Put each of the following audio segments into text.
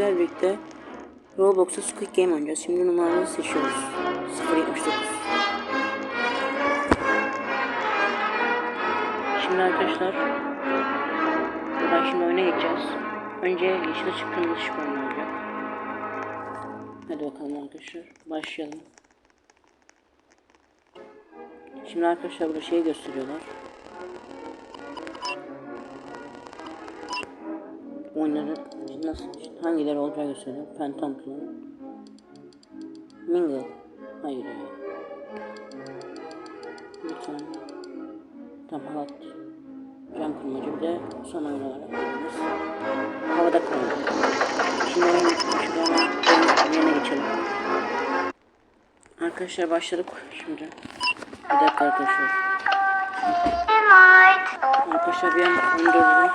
Sizlerle birlikte Roblox'ta Squid Game oynayacağız. Şimdi numaramızı seçiyoruz. 079. Şimdi arkadaşlar buradan şimdi oyuna geçeceğiz. Önce yeşil ışık kırmızı ışık oyunu olacak. Hadi bakalım arkadaşlar. Başlayalım. Şimdi arkadaşlar burada şey gösteriyorlar. Oyunları nasıl hangileri olacağı gösteriyor. Pentatlon. Mingle. Hayır ya. Lütfen. Tam halat. Cam kırmacı bir de son oyun olarak yapıyoruz. Havada kaldı. Şimdi oyun yerine geçelim. Arkadaşlar başladık şimdi. Bir dakika arkadaşlar. Arkadaşlar bir an oyunu durdurdum.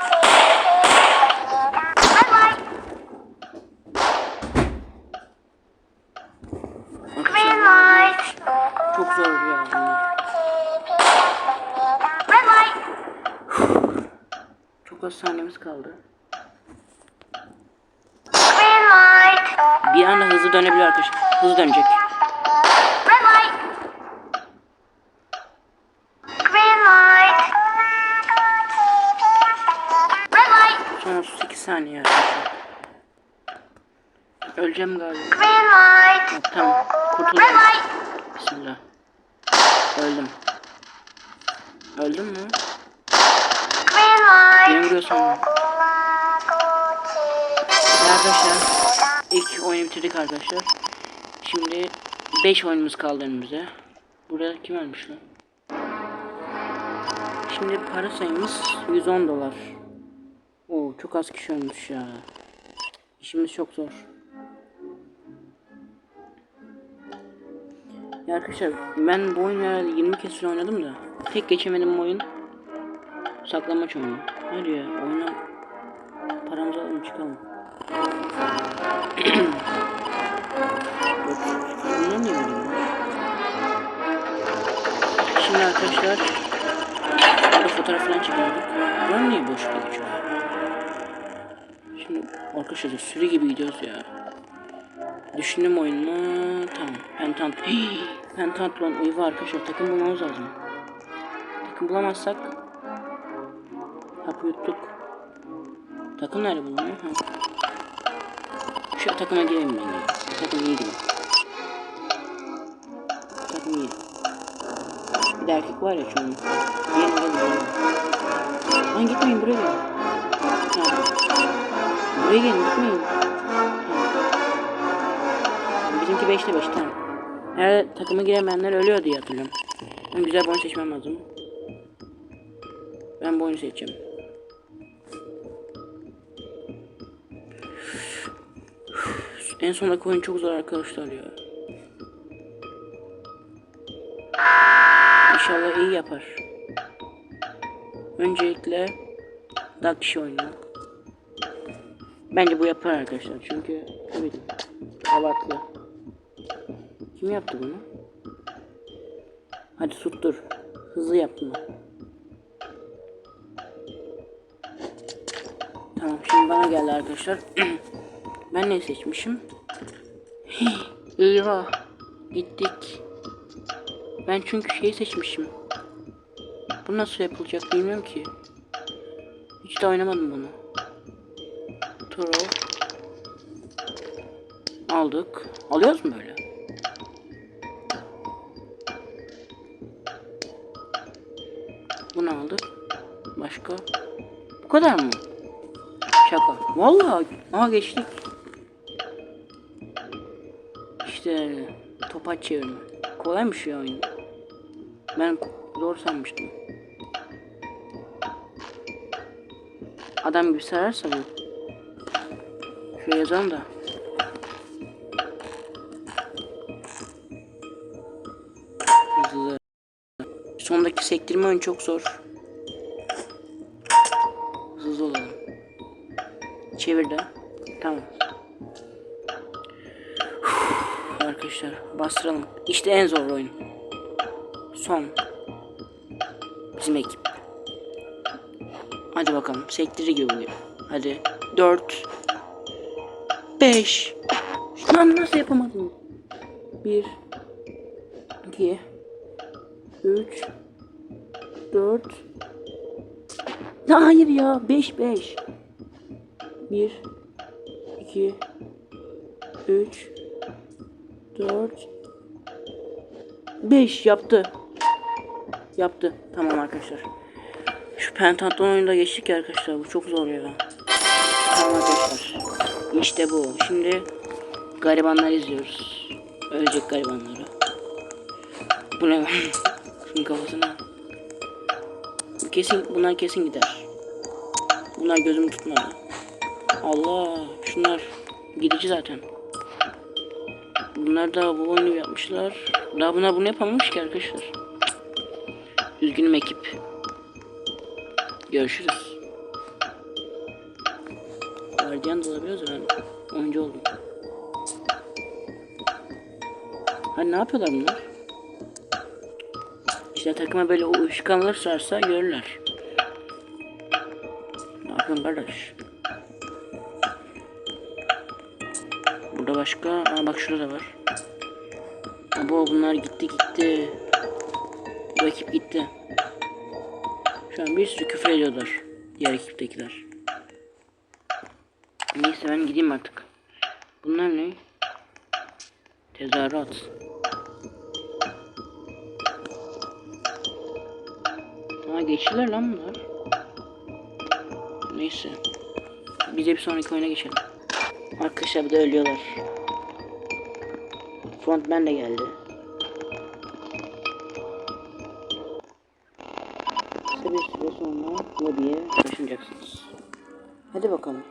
9 saniyemiz kaldı. Bir anda hızlı dönebilir arkadaşlar. Hızlı dönecek. Son 38 saniye arkadaşlar. Öleceğim galiba. Yok, tamam. Kurtuldum. Bismillah. Öldüm. Öldüm mü? Beni vuruyor sandım. Ya Arkadaşlar ilk oyunu bitirdik arkadaşlar. Şimdi 5 oyunumuz kaldı önümüze. Burada kim ölmüş lan? Şimdi para sayımız 110 dolar. Oo çok az kişi ölmüş ya. İşimiz çok zor. Ya arkadaşlar ben bu oyunu herhalde 20 kez oynadım da tek geçemedim bu oyun. Saklanmaç oyunu. Hadi ya oyuna paramızı alalım çıkalım. Bunlar böyle ya? Şimdi arkadaşlar burada fotoğraf falan çekiyorduk. Bunlar niye boş geçiyor? Şimdi arkadaşlar sürü gibi gidiyoruz ya. Düşündüm oyunu. Tamam. Pentant. Pentatlon uyva arkadaşlar takım bulmamız lazım. Takım bulamazsak hapı yuttuk. Takım nerede bulunuyor? Ha. Şu takıma gireyim ben ya. Bu takım iyi gibi. Takım iyi. Bir de erkek var ya şu an. De bulalım. Lan gitmeyin buraya gelin. Ha. Buraya gelin gitmeyin. Bizimki 5'te 5 tamam. Her takıma giremeyenler ölüyor diye hatırlıyorum. Ben güzel bir oyun seçmem lazım. Ben bu oyunu seçeceğim. En sondaki oyun çok zor arkadaşlar ya. İnşallah iyi yapar. Öncelikle daha kişi oyunu. Bence bu yapar arkadaşlar çünkü evet, abartlı. Kim yaptı bunu? Hadi tuttur. Hızlı yap bunu. Tamam şimdi bana geldi arkadaşlar. ben ne seçmişim? Eyvah. Gittik. Ben çünkü şey seçmişim. Bu nasıl yapılacak bilmiyorum ki. Hiç de oynamadım bunu. Toro. Aldık. Alıyoruz mu böyle? Bunu aldık. Başka? Bu kadar mı? Şaka. Vallahi. Aha geçtik. İşte topaç çevirme. Kolaymış ya oyun. Ben zor sanmıştım. Adam gibi sararsa bu. Şuraya yazalım da. Hızlı. Sondaki sektirme oyun çok zor. Hızlı olalım. Çevir de. Arkadaşlar bastıralım. İşte en zor oyun. Son. Bizim ekip. Hadi bakalım. Sektiri gibi oluyor. Hadi. 4 5. Lan nasıl yapamadım? 1 2 3 4 Hayır ya 5 5 1 2 3 4 5 yaptı. Yaptı. Tamam arkadaşlar. Şu pentatlon oyunda geçtik ya arkadaşlar. Bu çok zor ya. Tamam arkadaşlar. İşte bu. Şimdi garibanları izliyoruz. Ölecek garibanları. Bu ne? Şunun kafasına. Kesin, bunlar kesin gider. Bunlar gözümü tutmadı. Allah, şunlar gidici zaten. Bunlar da bu oyunu yapmışlar. Daha bunlar bunu yapamamış ki arkadaşlar. Üzgünüm ekip. Görüşürüz. Guardian da olabiliyoruz herhalde. Oyuncu oldum. Hani ne yapıyorlar bunlar? İşte takıma böyle uyuşkanlar sarsa görürler. Ne yapıyorsun kardeş? Burada başka... Aa bak şurada da var. Abo bunlar gitti gitti. Bu ekip gitti. Şu an bir sürü küfür ediyorlar. Diğer ekiptekiler. Neyse ben gideyim artık. Bunlar ne? Tezahürat. Aa geçtiler lan bunlar. Neyse. Biz de bir sonraki oyuna geçelim. Arkadaşlar bir de ölüyorlar. Frontman de geldi. Kısa bir süre sonra lobiye taşınacaksınız. Hadi bakalım.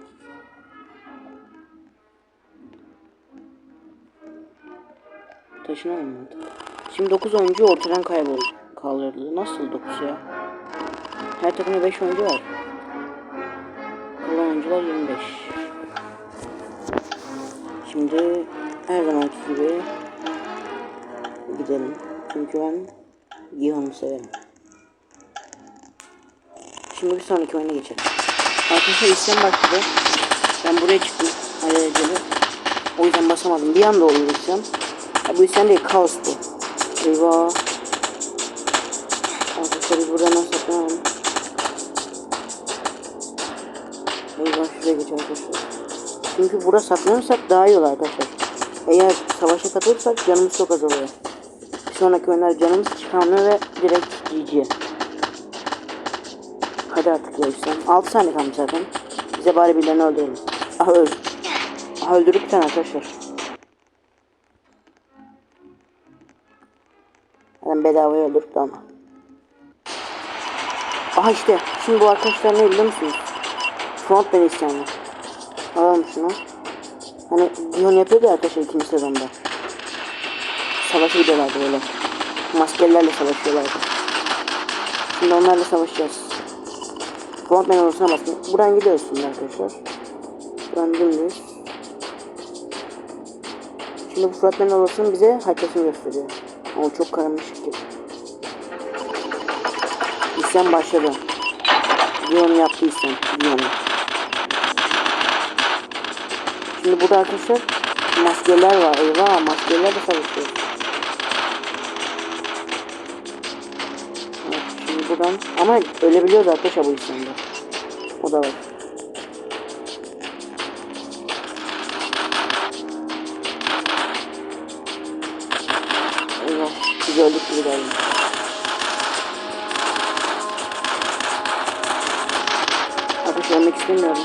Taşınalım mı? Şimdi 9 oyuncu ortadan kayboldu. Kaldırıldı. Nasıl 9 ya? Her takımda 5 oyuncu var. Kalan oyuncular 25. Şimdi her zamanki gibi gidelim. Çünkü ben Gihon'u severim. Şimdi bir sonraki oyuna geçelim. Arkadaşlar isyan başladı. Ben buraya çıktım. Alelacele. O yüzden basamadım. Bir anda oluyor isyan. Ya bu isyan değil kaos bu. Eyvah. Arkadaşlar biz buradan nasıl saklanalım? Eyvah şuraya geç arkadaşlar. Çünkü burada saklanırsak daha iyi olur arkadaşlar. Eğer savaşa katılırsak canımız çok az oluyor. Sonraki oyunlar canımız çıkamıyor ve direkt GG. Hadi artık ya İslam. 6 saniye kalmış zaten. Bize bari birilerini öldürelim. Aha öldü. Aha öldürdük bir tane arkadaşlar. Hemen bedavaya öldürdük de ama. Aha işte. Şimdi bu arkadaşlar ne biliyor musunuz? Frontman isyanı. Alalım şunu. Hani Dion yapıyordu ya arkadaşlar ikinci sezonda. Savaşa gidiyorlardı böyle. Maskelilerle savaşıyorlardı. Şimdi onlarla savaşacağız. Frontman olursa basın. Buradan gidiyoruz şimdi arkadaşlar. Buradan dümdüz. Şimdi bu Frontman olursun bize haritasını gösteriyor. Ama çok karmaşık ki. İsyan başladı. Dion'u yaptı isyan. Dion'u. Şimdi burada arkadaşlar maskeler var. Eyvah maskeler de savaşıyor. Buradan ama ölebiliyoruz arkadaşlar bu isyanda. O da var. Eyvah biz öldük gibi galiba. Arkadaşlar ölmek istemiyorum.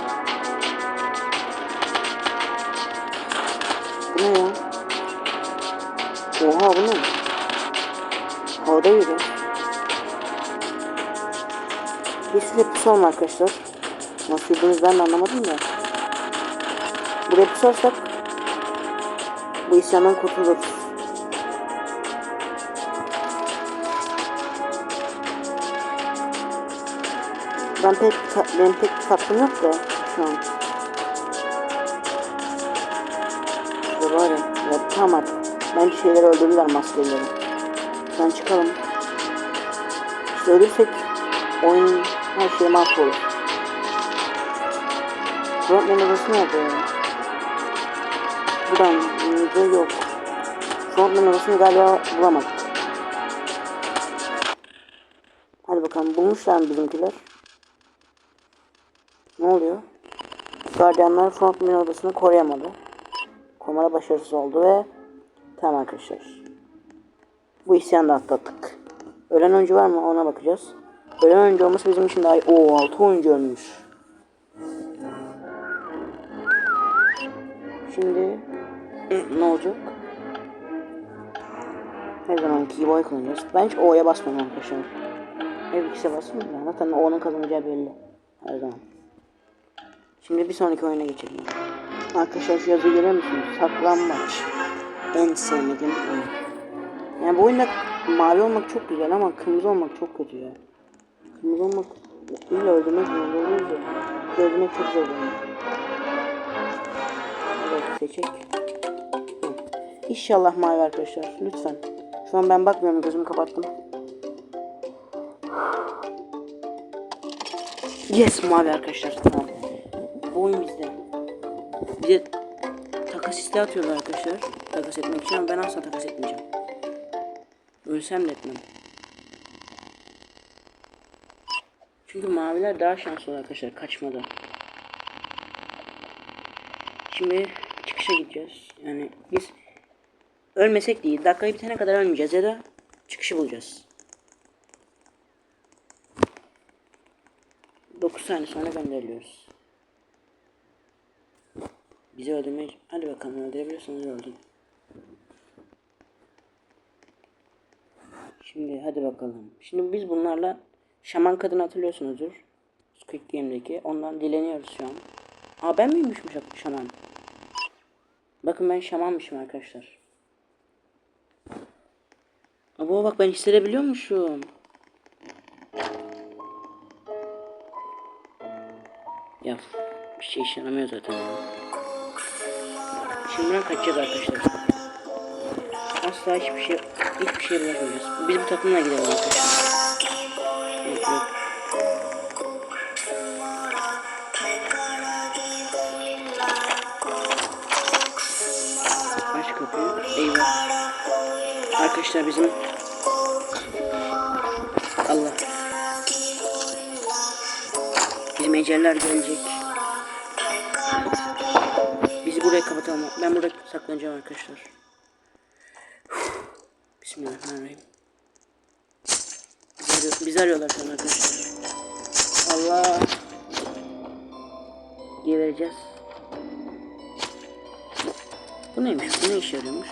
Pusalım arkadaşlar. Nasıl yürüdüğünüzü ben de anlamadım da. Buraya pusarsak bu isyandan kurtuluruz. Ben pek benim pek bir katkım yok da şu an. İşte var ya, ya tamam artık. Bence şeyleri öldürdüler maskeleri. Sen çıkalım. İşte ölürsek oyun her şey mahvolur. Frontman odası nerede ya? Şuradan burada yok. Front numarasını galiba bulamadık. Hadi bakalım bulmuşlar mı bizimkiler? Ne oluyor? Gardiyanlar front menü odasını koruyamadı. Komara başarısız oldu ve tamam arkadaşlar. Bu isyanı da atlattık. Ölen oyuncu var mı ona bakacağız. Ölen oyuncu olması bizim için daha iyi. Oo 6 oyuncu ölmüş. Şimdi ne olacak? Her zamanki gibi oy kullanacağız. Ben hiç O'ya basmam arkadaşlar. Her ikisi basmam da. Zaten O'nun kazanacağı belli. Her zaman. Şimdi bir sonraki oyuna geçelim. Arkadaşlar şu yazıyı görüyor musunuz? Saklambaç. En sevmediğim oyun. Yani bu oyunda mavi olmak çok güzel ama kırmızı olmak çok kötü ya. Olmak illa öldürmek zorunda oluyoruz ya. Öldürmek çok zor oluyor. Evet seçek. İnşallah mavi arkadaşlar. Lütfen. Şu an ben bakmıyorum gözümü kapattım. Yes mavi arkadaşlar. Tamam. Bu oyun bizde. Bize takas isteği atıyorlar arkadaşlar. Takas etmek için ama ben asla takas etmeyeceğim. Ölsem de etmem. Çünkü maviler daha şanslı arkadaşlar kaçmada. Şimdi çıkışa gideceğiz. Yani biz ölmesek değil. Dakikayı bitene kadar ölmeyeceğiz ya da çıkışı bulacağız. 9 saniye sonra gönderiliyoruz. Bizi öldürmeye... Hadi bakalım öldürebiliyorsanız öldürün. Şimdi hadi bakalım. Şimdi biz bunlarla şaman kadını hatırlıyorsunuzdur. Squid Game'deki. Ondan dileniyoruz şu an. Aa ben miymişim şa- şaman? Bakın ben şamanmışım arkadaşlar. Abo bak ben hissedebiliyormuşum. Ya bir şey işe zaten ya. Şimdi buradan kaçacağız arkadaşlar. Asla hiçbir şey hiçbir şey bırakmayacağız. Biz bu takımla gidelim arkadaşlar. Arkadaşlar bizim Allah. Bizim eceller gelecek. Bizi buraya kapatalım. Ben burada saklanacağım arkadaşlar. Bismillahirrahmanirrahim. Bizi, arıyor, bizi arıyorlar şu arkadaşlar. Allah. Diye vereceğiz. Bu neymiş? Bu ne işe yarıyormuş?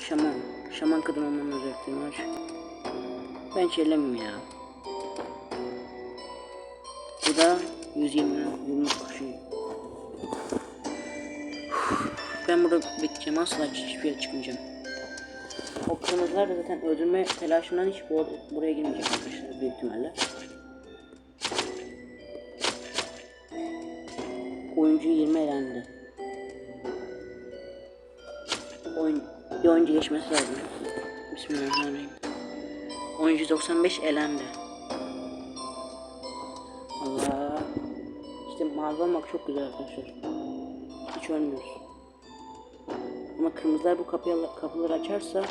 Şaman. Şaman kadın olmanın özellikleri var. Ben çellemim ya. Bu da 120 yumruk şey. Ben burada bekleyeceğim. Asla hiçbir yere çıkmayacağım. O da zaten öldürme telaşından hiç bu, buraya girmeyecek arkadaşlar büyük ihtimalle. Oyuncu 20 elendi. Bir oyuncu geçmesi lazım. Bismillahirrahmanirrahim. Oyuncu 95 elendi. Allah. İşte mavi olmak çok güzel arkadaşlar. Hiç ölmüyoruz. Ama kırmızılar bu kapıyı, kapıları açarsa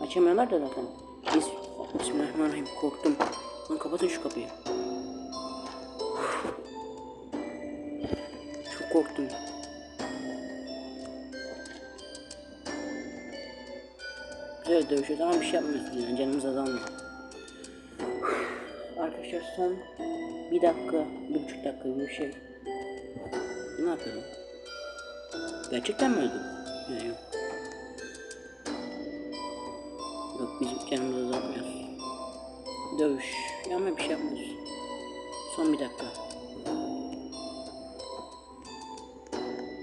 açamıyorlar da zaten. Biz Bismillahirrahmanirrahim korktum. Lan kapatın şu kapıyı. Çok korktum. Güzel dövüşüyoruz ama bir şey yapmıyoruz yani canımız azalmıyor. Arkadaşlar son bir dakika, bir buçuk dakika bir şey. Ne yapıyorum? Gerçekten mi öldüm? Yok yok. Yok bizim canımız azalmıyor. Dövüş. Ama bir şey yapmıyoruz. Son bir dakika.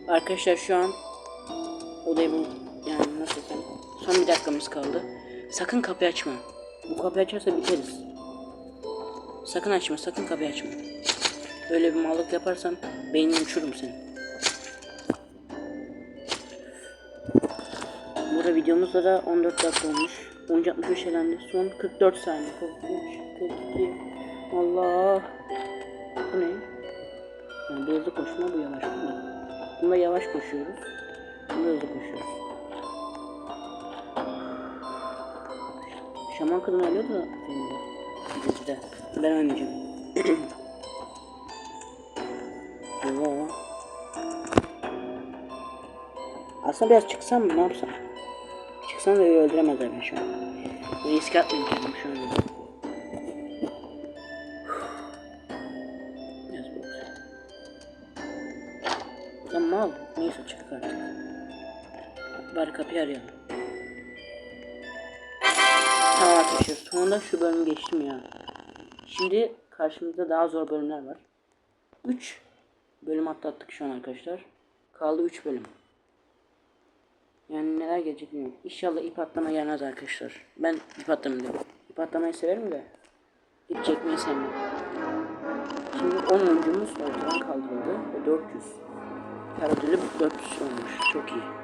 Arkadaşlar şu an odayı bul yani nasıl desem son bir dakikamız kaldı. Sakın kapıyı açma. Bu kapıyı açarsa biteriz. Sakın açma, sakın kapıyı açma. Öyle bir mallık yaparsan beynini uçururum seni. Burada videomuzda da 14 dakika olmuş. Oyuncu 63 elendi. Son 44 saniye. 43, 42. Allah. Bu ne? Yani bu hızlı koşma, bu yavaş. Bunda yavaş koşuyoruz. Şimdi hızlı koşuyoruz. Şaman kadın ölüyordu da filmde. Dizide. Ben ölmeyeceğim. Eyvah. Aslında biraz çıksam mı ne yapsam? Çıksam da öldüremezler beni şu an. Risk kendim şu an. Lan mal. Neyse çıktık artık. Bari kapıyı arayalım. Sonunda şu bölümü geçtim ya. Şimdi karşımızda daha zor bölümler var. 3 bölüm atlattık şu an arkadaşlar. Kaldı 3 bölüm. Yani neler gelecek bilmiyorum. İnşallah ip atlama gelmez arkadaşlar. Ben ip atlamayı İp atlamayı severim de ip çekmeyi sevmem. Şimdi 10 oyuncumuz ortadan kaldırıldı ve 400. Her ödülü 400 olmuş. Çok iyi.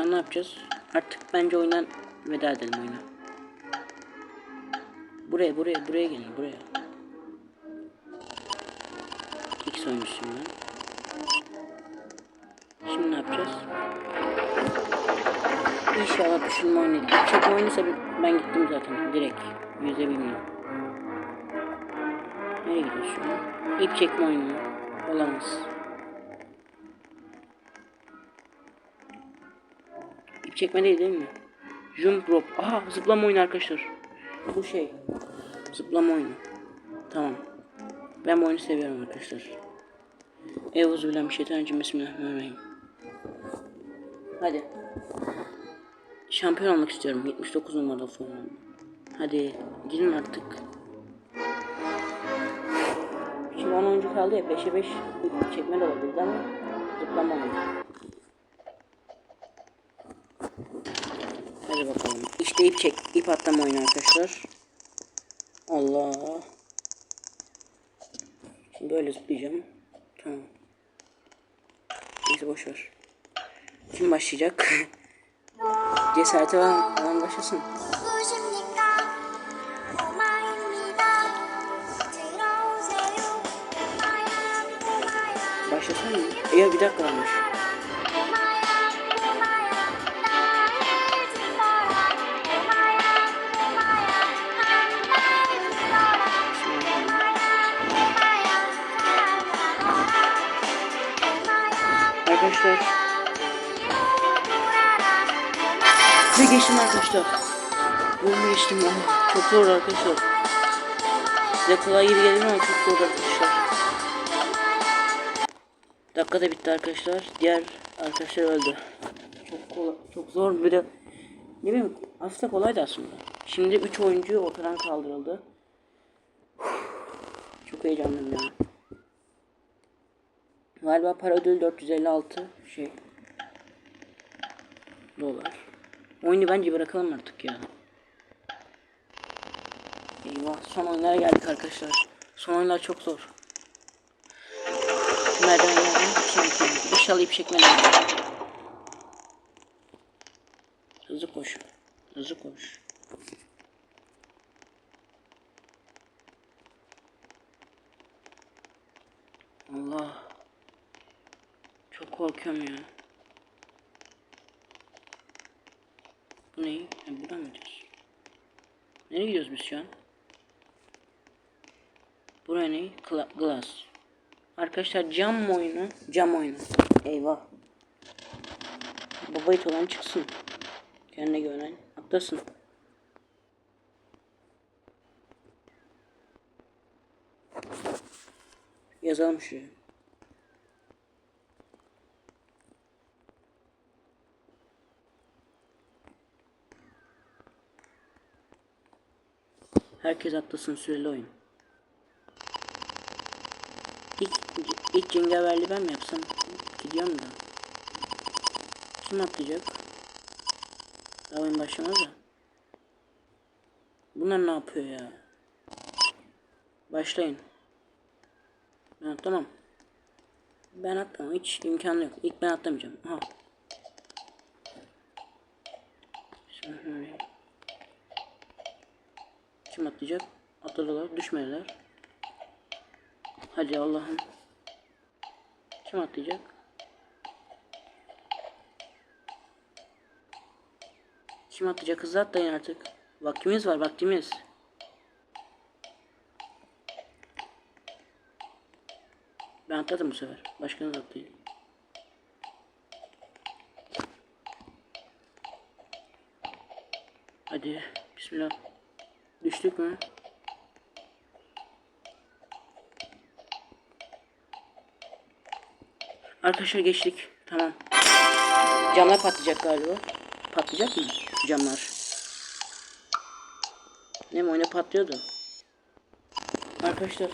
Şu an ne yapacağız? Artık bence oyundan veda edelim oyuna. Buraya buraya buraya gelin buraya. X oyuncusuyum ben. Şimdi ne yapacağız? İnşallah düşünme oyunu. Çekme oyunuysa ben gittim zaten direkt. Yüze bilmiyorum. Nereye gidiyoruz şu an? İp çekme oyunu? Olamaz. İp çekme değil mi? Jump rope. Aha zıplama oyunu arkadaşlar. Bu şey. Zıplama oyunu. Tamam. Ben bu oyunu seviyorum arkadaşlar. Euzubillahimineşşeytanirracim. Bismillahirrahmanirrahim. Hadi. Şampiyon olmak istiyorum. 79 numaralı formam. Hadi gidin artık. Şimdi 10 oyuncu kaldı ya 5'e 5 çekme de olabilirdi ama zıplama oyunu. Hadi bakalım. İp çek. ip atlama oyunu arkadaşlar. Allah. Şimdi böyle zıplayacağım. Tamam. Neyse boşver. Kim başlayacak? Cesareti var. Adam başlasın. Başlasana. Ya bir dakika varmış. arkadaşlar. Ve geçtim arkadaşlar. Bunu geçtim ama çok zor arkadaşlar. Size kolay gibi gelir ama çok zor arkadaşlar. Dakika da bitti arkadaşlar. Diğer arkadaşlar öldü. Çok kolay, çok zor bir de ne bileyim aslında kolaydı aslında. Şimdi 3 oyuncu ortadan kaldırıldı. Çok heyecanlıyım ya. Yani. Galiba para ödülü 456 şey dolar. Oyunu bence bırakalım artık ya. Eyvah son oyunlara geldik arkadaşlar. Son oyunlar çok zor. Merdivenlerden şimdi İnşallah ip çekmeden. Hızlı koş. Hızlı koş. Allah. Korkuyorum ya. Bu ne? Ha, buradan mı gidiyoruz? Nereye gidiyoruz biz şu an? Buraya ne? Kla glass. Arkadaşlar cam oyunu. Cam oyunu. Eyvah. Baba it olan çıksın. Kendine güvenen. Atlasın. Yazalım şuraya. Herkes atlasın süreli oyun. İlk, ilk cengaverliği ben mi yapsam? Gidiyorum da. Kim atlayacak? Daha oyun başlamaz da. Bunlar ne yapıyor ya? Başlayın. Ben atlamam. Ben atlamam. Hiç imkanı yok. İlk ben atlamayacağım. Aha. Bismillahirrahmanirrahim. Kim atlayacak? Atladılar. Düşmediler. Hadi Allah'ım. Kim atlayacak? Kim atlayacak? Hızlı atlayın artık. Vaktimiz var vaktimiz. Ben atladım bu sefer. Başkanız atlayın. Hadi. Bismillah. Düştük mü? Arkadaşlar geçtik. Tamam. Camlar patlayacak galiba. Patlayacak mı? Camlar. Ne mi oyuna patlıyordu. Arkadaşlar.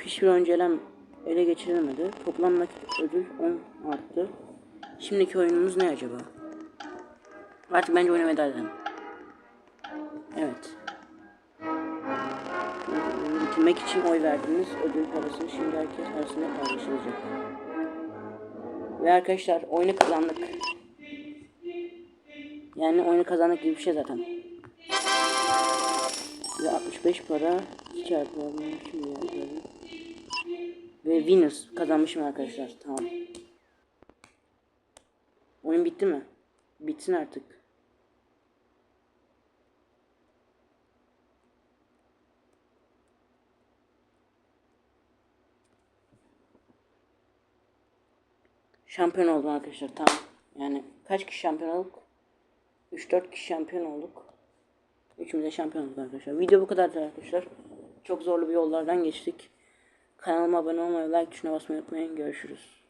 Hiçbir öncelem ele geçirilemedi. Toplam ödül 10 arttı. Şimdiki oyunumuz ne acaba? Artık bence oyuna veda edelim. Evet. Bitirmek için oy verdiğiniz ödül parası şimdi herkes arasında paylaşılacak. Ve arkadaşlar oyunu kazandık. Yani oyunu kazandık gibi bir şey zaten. Ve 65 para 2 çarpı şimdi yazıyorum. Ve Venus kazanmışım arkadaşlar. Tamam. Oyun bitti mi? Bitsin artık. Şampiyon oldum arkadaşlar. Tamam. Yani kaç kişi şampiyon olduk? 3-4 kişi şampiyon olduk. Üçümüz de şampiyon olduk arkadaşlar. Video bu kadardı arkadaşlar. Çok zorlu bir yollardan geçtik. Kanalıma abone olmayı, like tuşuna basmayı unutmayın. Görüşürüz.